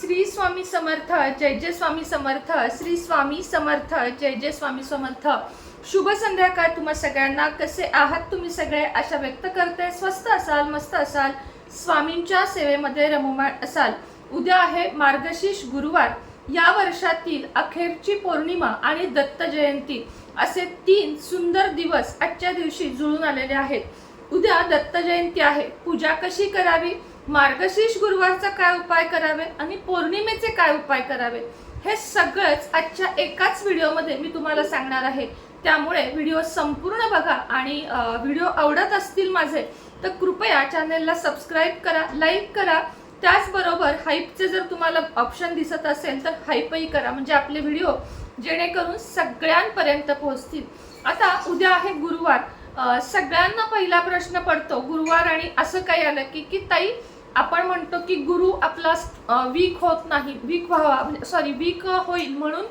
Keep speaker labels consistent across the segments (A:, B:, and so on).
A: श्री स्वामी समर्थ जय जय स्वामी समर्थ श्री स्वामी समर्थ जय जय स्वामी समर्थ. शुभ संध्याकाळ तुम्हा सगळ्यांना. कसे आहात तुम्ही सगळे? आशा व्यक्त करते. स्वस्त असाल मस्त असाल. स्वामींच्या सेवेमध्ये रममाण असाल. उद्या आहे मार्गशीर्ष गुरुवार. या वर्षातील अखेरची पौर्णिमा आणि दत्त जयंती असे तीन सुंदर दिवस आजच्या दिवशी जुळून आलेले आहेत. उद्या दत्त जयंती आहे. पूजा कशी करावी? मार्गशीर्ष गुरुवारचा काय उपाय करावे आणि पौर्णिमेचे काय उपाय करावे हे सगळंच आजच्या एकाच व्हिडिओमध्ये मी तुम्हाला सांगणार आहे. त्यामुळे व्हिडिओ संपूर्ण बघा आणि व्हिडिओ आवडत असतील माझे तर कृपया चॅनेलला सबस्क्राईब करा लाईक करा. त्याचबरोबर हाईपचे जर तुम्हाला ऑप्शन दिसत असेल तर हाईपही करा म्हणजे आपले व्हिडिओ जेणेकरून सगळ्यांपर्यंत पोहोचतील. आता उद्या आहे गुरुवार. सगळ्यांना पहिला प्रश्न पडतो गुरुवार आणि असं काही आलं की की ताई आपण म्हणतो की गुरु आपला वीक होत नाही. वीक व्हावा. म्हणजे, सॉरी वीक होईल म्हणून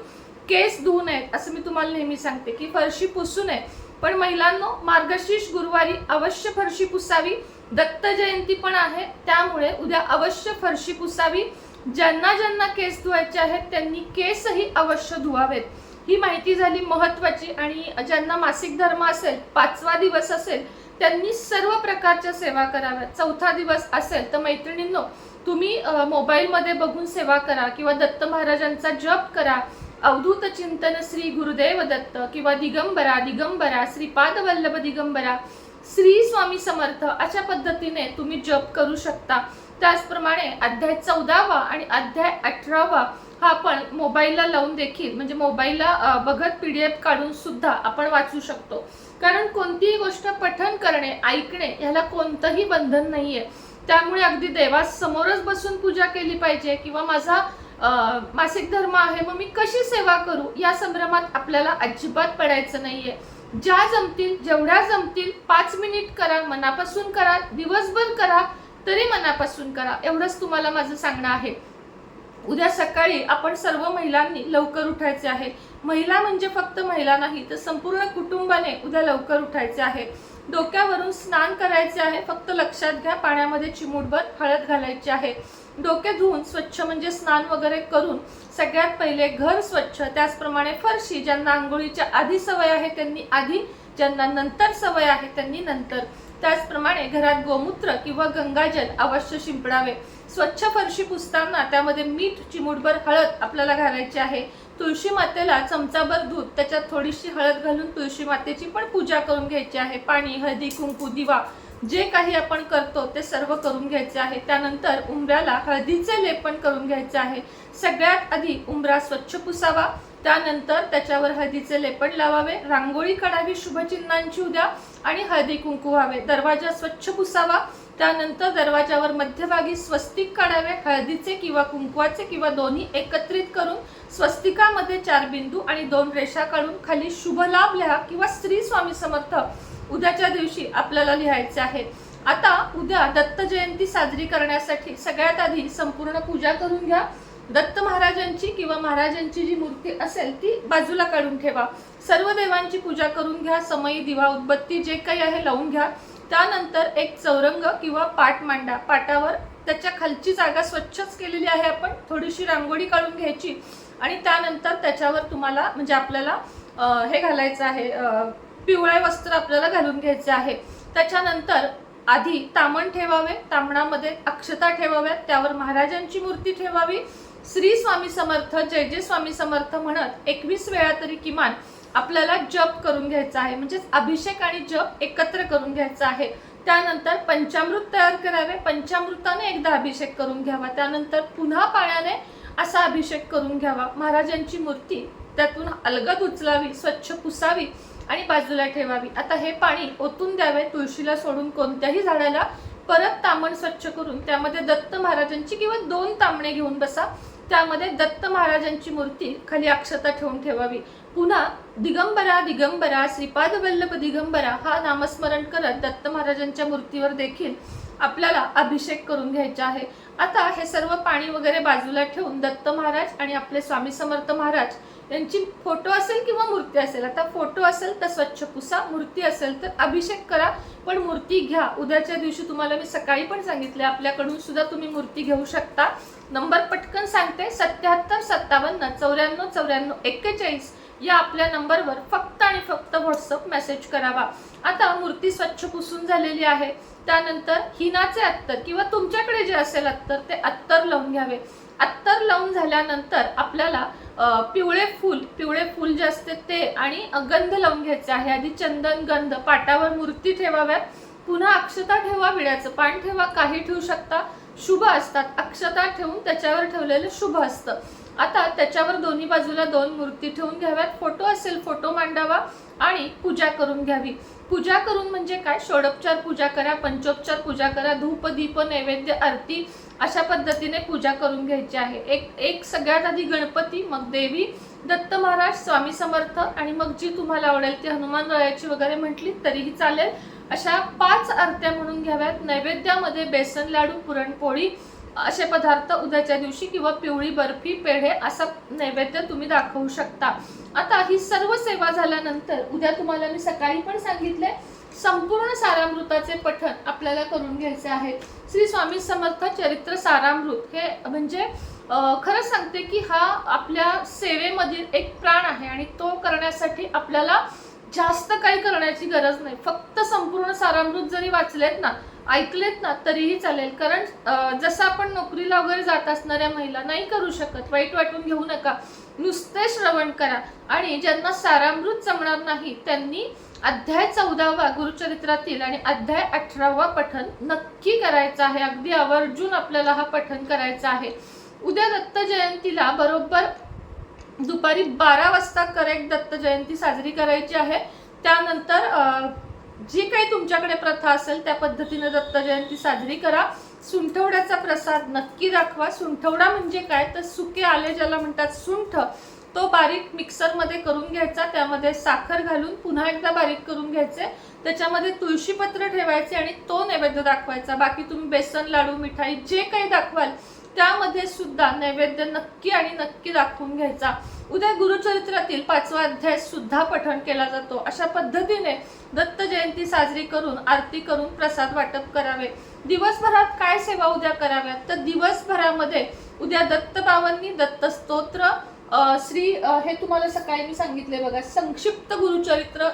A: केस धुवू नयेत असं मी तुम्हाला नेहमी सांगते की फरशी पुसू नये. पण महिलांनो मार्गशीर्ष गुरुवारी अवश्य फरशी पुसावी. दत्त जयंती पण आहे. त्यामुळे उद्या अवश्य फरशी पुसावी. ज्यांना ज्यांना केस धुवायचे आहेत त्यांनी केसही अवश्य धुवावेत. ही माहिती झाली महत्वाची आणि ज्यांना मासिक धर्म असेल पाचवा दिवस असेल त्यांनी सर्व प्रकारच्या सेवा कराव्यात. चौथा दिवस असेल तर मैत्रिणींनो तुम्ही मोबाईलमध्ये बघून सेवा करा किंवा दत्त महाराजांचा जप करा. अवधूत चिंतन श्री गुरुदेव दत्त किंवा दिगंबरा दिगंबरा श्रीपाद वल्लभ दिगंबरा श्री स्वामी समर्थ अशा पद्धतीने तुम्ही जप करू शकता. त्याचप्रमाणे अध्याय चौदावा आणि अध्याय अठरावा हा आपण मोबाईलला लावून देखील म्हणजे मोबाईलला बघत पी डी एफ काढून सुद्धा आपण वाचू शकतो. कारण कोणतीही गोष्ट पठन करणे ऐकणे ह्याला कोणतंही बंधन नाही आहे त्यामुळे अगदी देवासमोरच बसून पूजा केली पाहिजे किंवा माझा मासिक धर्म आहे मग मी कशी सेवा करू? या संभ्रमात आपल्याला अजिबात पडायचं नाही आहे ज्या जमतील जेवढ्या जमतील पाच मिनिट करा मनापासून करा दिवसभर करा तरी मनापासून करा. एवढंच तुम्हाला माझं सांगणं आहे. उद्या सकाळी आपण सर्व महिलांनी लवकर उठायचे आहे. महिला म्हणजे फक्त महिला नाही तर संपूर्ण कुटुंबाने उद्या लवकर उठायचे आहे. डोक्यावरून स्नान करायचे आहे फक्त लक्षात घ्या पाण्यामध्ये चिमूटभर हळद घालायची आहे. डोके धुवून स्वच्छ म्हणजे स्नान वगैरे करून सगळ्यात पहिले घर स्वच्छ त्याचप्रमाणे फरशी ज्यांना आंघोळीच्या आधी सवय आहे त्यांनी आधी ज्यांना नंतर सवय आहे त्यांनी नंतर. त्याचप्रमाणे घरात गोमूत्र किंवा गंगाजल अवश्य शिंपडावे. स्वच्छ फरशी पुसताना त्यामध्ये मीठ चिमूटभर हळद आपल्याला घालायची आहे. तुळशी मातेला चमचाभर दूध त्याच्यात थोडीशी हळद घालून तुळशी मातेची पण पूजा करून घ्यायची आहे. पाणी हळदी कुंकू दिवा जे काही आपण करतो ते सर्व करून घ्यायचे आहे. त्यानंतर उंबऱ्याला हळदीचे लेपन करून घ्यायचे आहे. सगळ्यात आधी उंबरा स्वच्छ पुसावा. त्यानंतर त्याच्यावर हळदीचे लेपण लावावे. रांगोळी काढावी शुभचिन्हांची उद्या. आणि हळदी कुंकू व्हावे. दरवाजा स्वच्छ पुसावा. त्यानंतर दरवाजावर मध्यभागी स्वस्तिक काढावे हळदीचे किंवा कुंकवाचे किंवा दोन्ही एकत्रित करून स्वस्तिकामध्ये चार बिंदू आणि दोन रेषा काढून खाली शुभ लाभ लिहा किंवा श्री स्वामी समर्थ उद्याच्या दिवशी आपल्याला लिहायचे आहे. आता उद्या दत्त जयंती साजरी करण्यासाठी सगळ्यात आधी संपूर्ण पूजा करून घ्या. दत्त महाराजांची किंवा महाराजांची जी मूर्ती असेल ती बाजूला काढून ठेवा. सर्व देवांची पूजा करून घ्या. समयी दिवा उदबत्ती जे काही आहे लावून घ्या. त्यानंतर एक चौरंग किंवा पाट मांडा पाटावर त्याच्या खालची जागा स्वच्छच केलेली आहे आपण. थोडीशी रांगोळी काढून घ्यायची आणि त्यानंतर त्याच्यावर तुम्हाला म्हणजे आपल्याला हे घालायचं आहे पिवळे वस्त्र आपल्याला घालून घ्यायचे आहे. त्याच्यानंतर आधी तामण ठेवावे तामणामध्ये अक्षता ठेवाव्यात त्यावर महाराजांची मूर्ती ठेवावी. श्री स्वामी समर्थ जय जय स्वामी समर्थ म्हणत एकवीस वेळा तरी किमान आपल्याला जप करून घ्यायचा आहे. म्हणजेच अभिषेक आणि जप एकत्र करून घ्यायचा आहे. त्यानंतर पंचामृत तयार करावे. पंचामृताने एकदा अभिषेक करून घ्यावा. त्यानंतर पुन्हा पाण्याने असा अभिषेक करून घ्यावा. महाराजांची मूर्ती त्यातून अलगद उचलावी स्वच्छ पुसावी आणि बाजूला ठेवावी. आता हे पाणी ओतून द्यावे. तुळशीला सोडून कोणत्याही झाडाला परत तामण स्वच्छ करून त्यामध्ये दत्त महाराजांची किंवा दोन तांबणे घेऊन बसा. त्यामध्ये दत्त महाराजांची मूर्ती खाली अक्षता ठेवून ठेवावी. पुन्हा दिगंबरा दिगंबरा श्रीपाद वल्लभ दिगंबरा हा नामस्मरण करत दत्त महाराजांच्या मूर्तीवर देखील आपल्याला अभिषेक करून घ्यायचा आहे. आता हे सर्व पाणी वगैरे बाजूला ठेवून दत्त महाराज आणि आपले स्वामी समर्थ महाराज यांची फोटो असेल किंवा मूर्ती असेल आता फोटो असेल तर स्वच्छ पुसा मूर्ती असेल तर अभिषेक करा पण मूर्ती घ्या. उद्याच्या दिवशी तुम्हाला मी सकाळी पण सांगितले आपल्याकडून सुद्धा तुम्ही मूर्ती घेऊ शकता. नंबर पटकन सांगते सत्याहत्तर सत्तावन्न चौऱ्याण्णव चौऱ्याण्णव एक्केचाळीस. या आपल्या नंबरवर फक्त आणि फक्त व्हॉट्सअप मेसेज करावा. आता मूर्ती स्वच्छ पुसून झालेली आहे. त्यानंतर हिनाचे अत्तर किंवा तुमच्याकडे जे असेल अत्तर ते अत्तर लावून घ्यावे. अत्तर लावून झाल्यानंतर आपल्याला पिवळे फूल पिवळे फूल जे असते ते आणि गंध लावून घ्यायचे आहे. आधी चंदन गंध पाटावर मूर्ती ठेवाव्यात. पुन्हा अक्षता ठेवा विड्याचं पान ठेवा काही ठेवू शकता. शुभ असतात. अक्षता ठेवून त्याच्यावर ठेवलेलं शुभ असतं. आता त्याच्यावर दोन्ही बाजूला दोन मूर्ती ठेवून घ्याव्यात. फोटो असेल फोटो मांडावा आणि पूजा करून घ्यावी. पूजा करून म्हणजे काय? षोडोपचार पूजा करा पंचोपचार पूजा करा धूप दीप नैवेद्य आरती अशा पद्धतीने पूजा करून घ्यायची आहे. एक एक सगळ्यात आधी गणपती मग देवी दत्त महाराज स्वामी समर्थ आणि मग जी तुम्हाला आवडेल ती हनुमान रायाची वगैरे म्हटली तरीही चालेल. अशा पाच आरत्या म्हणून घ्याव्यात. नैवेद्यामध्ये बेसन लाडू पुरणपोळी असे पदार्थ उद्याच्या दिवशी किंवा पिवळी बर्फी पेढे असा नैवेद्य तुम्ही दाखवू शकता. आता ही सर्व सेवा झाल्यानंतर उद्या तुम्हाला मी सकाळी पण सांगितले संपूर्ण सारामृताचे पठण आपल्याला करून घ्यायचे आहे. श्री स्वामी समर्थ चरित्र सारामृत हे म्हणजे खरं खरंच सांगते की हा आपल्या सेवेमधील एक प्राण आहे आणि तो करण्यासाठी आपल्याला जास्त काही करण्याची गरज नाही. फक्त संपूर्ण सारामृत जरी वाचलेत ना ऐकलेत ना तरीही चालेल. कारण जसं आपण नोकरीला वगैरे जात असणाऱ्या महिला नाही करू शकत. वाईट वाटून घेऊ नका. नुसते श्रवण करा. आणि ज्यांना सारामृत जमणार नाही त्यांनी अध्याय चौदावा गुरुचरित्रातील आणि अध्याय अठरावा पठन नक्की करायचं आहे. अगदी आवर्जून आपल्याला हा पठन करायचा आहे. उद्या दत्त जयंतीला बरोबर दुपारी बारा वाजता करेक्ट दत्त जयंती साजरी करायची आहे. त्यानंतर जी काही तुमच्याकडे प्रथा असेल त्या पद्धतीने दत्त जयंती साजरी करा. सुंठवड्याचा प्रसाद नक्की दाखवा. सुंठवडा म्हणजे काय? तर सुके आले ज्याला म्हणतात सुंठ तो बारीक मिक्सरमध्ये करून घ्यायचा. त्यामध्ये साखर घालून पुन्हा एकदा बारीक करून घ्यायचे. त्याच्यामध्ये तुळशीपत्र ठेवायचे आणि तो नैवेद्य दाखवायचा. बाकी तुम्ही बेसन लाडू मिठाई जे काही दाखवाल त्यामध्ये सुद्धा नैवेद्य नक्की आणि नक्की दाखवून घ्यायचा. उद्या गुरुचरित्रातील पाचवा अध्याय सुद्धा पठण केला जातो. अशा पद्धतीने दत्त जयंती साजरी करून आरती करून प्रसाद वाटप करावे. दिवसभरात काय सेवा उद्या कराव्यात? तर दिवसभरामध्ये उद्या दत्तबावांनी दत्तस्तोत्र दत्त स्तोत्र श्री हे तुम्हाला सकाळी मी सांगितले बघा. संक्षिप्त गुरुचरित्र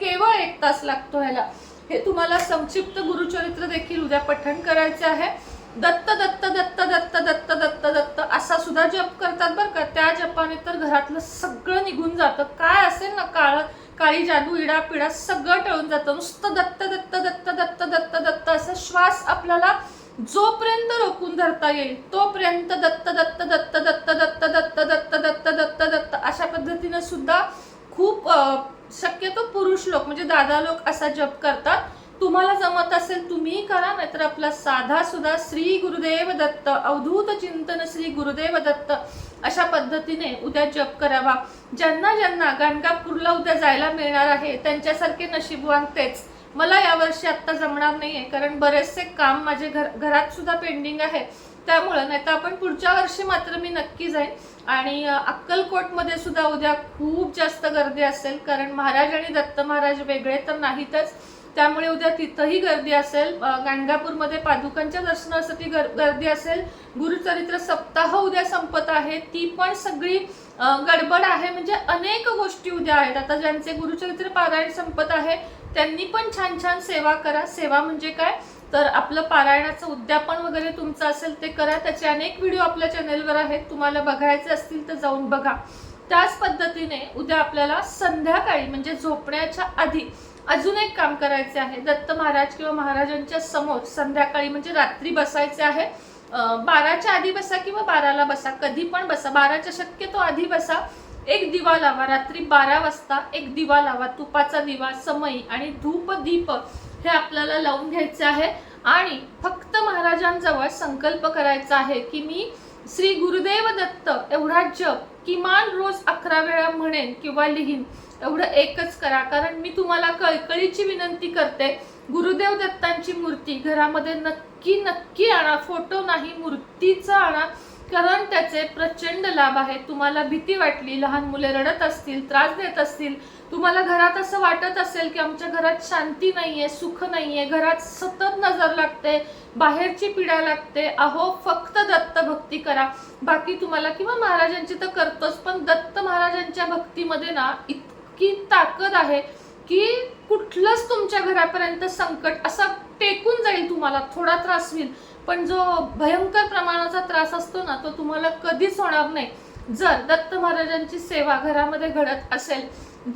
A: केवळ एक तास लागतो ह्याला. हे तुम्हाला संक्षिप्त गुरुचरित्र देखील उद्या पठण करायचे आहे. दत्त दत्त दत्त दत्त दत्त दत्त दत्त असा सुद्धा जप करतात बरं का त्या जपाने तर घरातलं सगळं निघून जातं काय असेल ना काळ काळी जादू इडा पिडा सगळं टळून जातं नुसतं दत्त दत्त दत्त दत्त दत्त दत्त असा श्वास आपल्याला जोपर्यंत रोखून धरता येईल तोपर्यंत दत्त दत्त दत्त दत्त दत्त दत्त दत्त दत्त दत्त दत्त अशा पद्धतीनं सुद्धा खूप शक्यतो पुरुष लोक म्हणजे दादा लोक असा जप करतात तुम्हाला जमत असेल तुम्ही करा नाहीतर आपला साधा सुद्धा श्री गुरुदेव दत्त अवधूत चिंतन श्री गुरुदेव दत्त अशा पद्धतीने उद्या जप करावा. ज्यांना ज्यांना गाणगापूरला उद्या जायला मिळणार आहे त्यांच्यासारखे नशीबवान तेच मला यावर्षी आत्ता जमणार नाहीये कारण बरेचसे काम माझे घर घरात सुद्धा पेंडिंग आहे. त्यामुळं नाही तर आपण पुढच्या वर्षी मात्र मी नक्की जाईन. आणि अक्कलकोटमध्ये सुद्धा उद्या खूप जास्त गर्दी असेल कारण महाराज आणि दत्त महाराज वेगळे तर नाहीतच. त्यामुळे उद्या तिथंही गर्दी असेल. गाणगापूरमध्ये पादुकांच्या दर्शनासाठी गर- गर्दी असेल. गुरुचरित्र सप्ताह उद्या संपत आहे. ती पण सगळी गडबड आहे. म्हणजे अनेक गोष्टी उद्या आहेत. आता ज्यांचे गुरुचरित्र पारायण संपत आहे त्यांनी पण छान छान सेवा करा. सेवा म्हणजे काय? तर आपलं पारायणाचं उद्यापन वगैरे तुमचं असेल ते करा. त्याचे अनेक व्हिडिओ आपल्या चॅनेलवर आहेत. तुम्हाला बघायचे असतील तर जाऊन बघा. त्याच पद्धतीने उद्या आपल्याला संध्याकाळी म्हणजे झोपण्याच्या आधी अजून एक काम करायचे आहे. दत्त महाराज किंवा महाराजांच्या समोर संध्याकाळी म्हणजे रात्री बसायचे आहे. बाराच्या आधी बसा किंवा बाराला बसा कधी पण बसा. बाराच्या शक्यतो आधी बसा. एक दिवा लावा. रात्री बारा वाजता एक दिवा लावा. तुपाचा दिवा समई आणि धूप दीप हे आपल्याला लावून घ्यायचे आहे. आणि फक्त महाराजांजवळ संकल्प करायचा आहे की मी श्री गुरुदेव दत्त एवढा जप किमान रोज अकरा वेळा म्हणेन किंवा लिहीन. एवढं एकच करा. कारण मी तुम्हाला कळकळीची विनंती करते गुरुदेव दत्तांची मूर्ती घरामध्ये नक्की नक्की आणा. फोटो नाही मूर्तीचा आणा. कारण त्याचे प्रचंड लाभ आहेत. तुम्हाला भीती वाटली लहान मुले रडत असतील त्रास देत असतील तुम्हाला घरात असं वाटत असेल की आमच्या घरात शांती नाही आहे सुख नाही आहे घरात सतत नजर लागते बाहेरची पिढा लागते अहो फक्त दत्त भक्ती करा. बाकी तुम्हाला किंवा महाराजांची तर करतोच पण दत्त महाराजांच्या भक्तीमध्ये ना इत इतकी ताकद आहे की कुठलंच तुमच्या घरापर्यंत संकट असा टेकून जाईल तुम्हाला. थोडा त्रास होईल. पण जो भयंकर प्रमाणाचा त्रास असतो ना तो तुम्हाला कधीच होणार नाही. जर दत्त महाराजांची सेवा घरामध्ये घडत असेल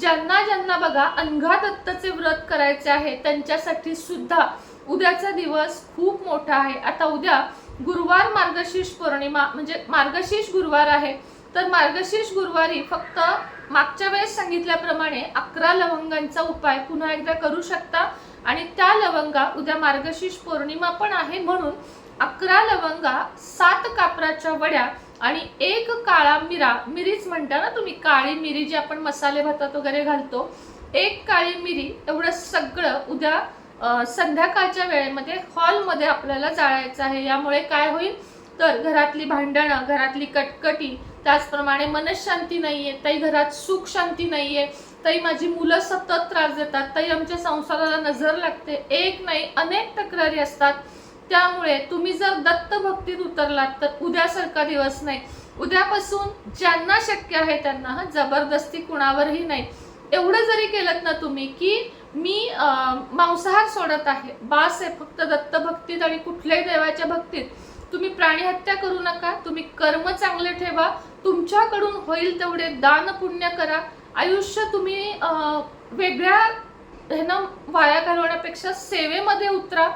A: ज्यांना ज्यांना बघा अनघा दत्तचे व्रत करायचे आहे त्यांच्यासाठी सुद्धा उद्याचा दिवस खूप मोठा आहे. आता उद्या गुरुवार मार्गशीर्ष पौर्णिमा म्हणजे मार्गशीर्ष गुरुवार आहे. तर मार्गशीर्ष गुरुवारी फक्त मागच्या वेळेस सांगितल्याप्रमाणे अकरा लवंगांचा उपाय पुन्हा एकदा करू शकता. आणि त्या लवंगा उद्या मार्गशीर्ष पौर्णिमा पण आहे म्हणून अकरा लवंगा सात कापराच्या वड्या आणि एक काळा मिरा मिरीच म्हणता ना तुम्ही काळी मिरी जी आपण मसाले भातात वगैरे घालतो एक काळी मिरी एवढं सगळं उद्या संध्याकाळच्या वेळेमध्ये हॉलमध्ये आपल्याला जाळायचं आहे. यामुळे काय होईल? तर घरातली भांडणं घरातली कटकटी त्याचप्रमाणे मनशांती आहे ताई घरात सुख शांती आहे ताई माझी मुलं सतत त्रास देतात ताई आमच्या संसाराला नजर लागते एक नाही अनेक तक्रारी असतात. त्यामुळे तुम्ही जर दत्त भक्तीत उतरलात तर उद्यासारखा दिवस नाही. उद्यापासून ज्यांना शक्य आहे त्यांना हा जबरदस्ती कुणावरही नाही. एवढं जरी केलं ना तुम्ही की मी मांसाहार सोडत आहे बास आहे फक्त दत्त भक्तीत आणि कुठल्याही देवाच्या भक्तीत. तुम्ही प्राणी हत्या करू नका तुम्ही कर्म चांगले ठेवा तुमच्याकडून होईल तेवढे दान पुण्य करा. आयुष्य तुम्ही वेगळ्या ह्यानं वाया घालवण्यापेक्षा सेवेमध्ये उतरा.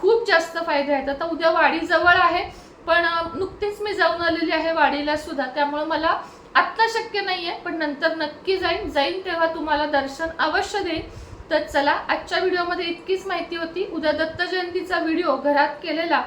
A: खूप जास्त फायदे आहेत. आता उद्या वाडी जवळ आहे पण नुकतीच मी जाऊन आलेली आहे वाडीला सुद्धा. त्यामुळे मला आत्ता शक्य नाही आहे पण नंतर नक्की जाईन. जाईन तेव्हा तुम्हाला दर्शन अवश्य देईन. तर चला आजच्या व्हिडिओमध्ये इतकीच माहिती होती. उद्या दत्त जयंतीचा व्हिडिओ घरात केलेला.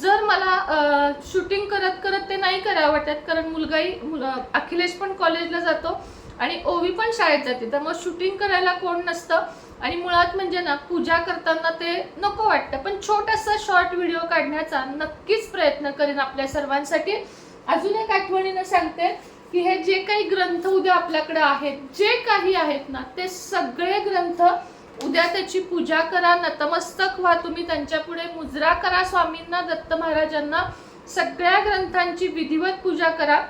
A: जर मला शूटिंग करत करत ते नाही करावं वाटत कारण मुलगाही मुल- अखिलेश पण कॉलेजला जातो आणि ओवी पण शाळेत जाते. तर मग शूटिंग करायला कोण नसतं आणि मुळात म्हणजे ना पूजा करताना ते नको वाटतं. पण छोटासा शॉर्ट व्हिडिओ काढण्याचा नक्कीच प्रयत्न करेन आपल्या सर्वांसाठी. अजून एक आठवणीनं सांगते की हे जे काही ग्रंथ उद्या आपल्याकडे आहेत जे काही आहेत ना ते सगळे ग्रंथ उद्या त्याची पूजा करा नतमस्तक व्हा तुम्ही त्यांच्या पुढे मुजरा करा स्वामींना दत्त महाराजांना. सगळ्या ग्रंथांची विधिवत पूजा करा.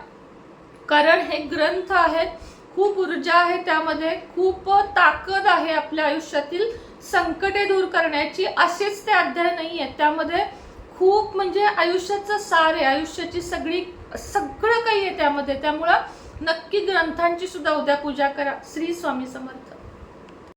A: कारण हे ग्रंथ आहेत खूप ऊर्जा आहे त्यामध्ये खूप ताकद आहे आपल्या आयुष्यातील संकटे दूर करण्याची. असेच ते अध्याय नाही आहेत त्यामध्ये खूप म्हणजे आयुष्याचं सार आहे. आयुष्याची सगळी सगळं काही आहे त्यामध्ये. त्यामुळं नक्की ग्रंथांची सुद्धा उद्या पूजा करा. श्री स्वामी समर्थ.